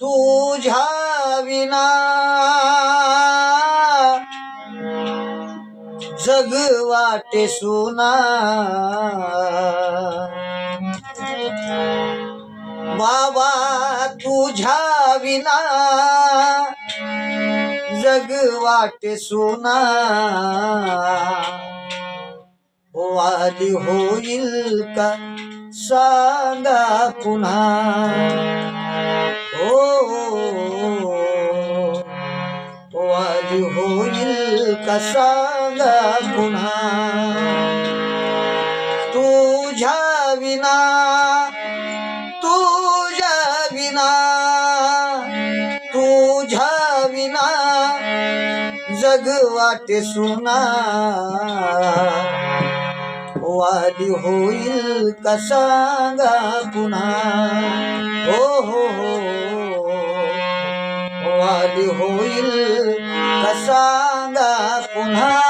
तुझ्या विना जग वाटे सुना. बाबा तुझ्या विना जग वाटे सुना. वाली होईल का सांगा पुन्हा। ओ वाली होईल का सांगा पुन्हा। तुझ्या विना तुझ्या विना तुझ्या विना जग वाटे सुना। वाली होईल का पुन्हा? हो, हो हो हो वाली होईल का पुन्हा?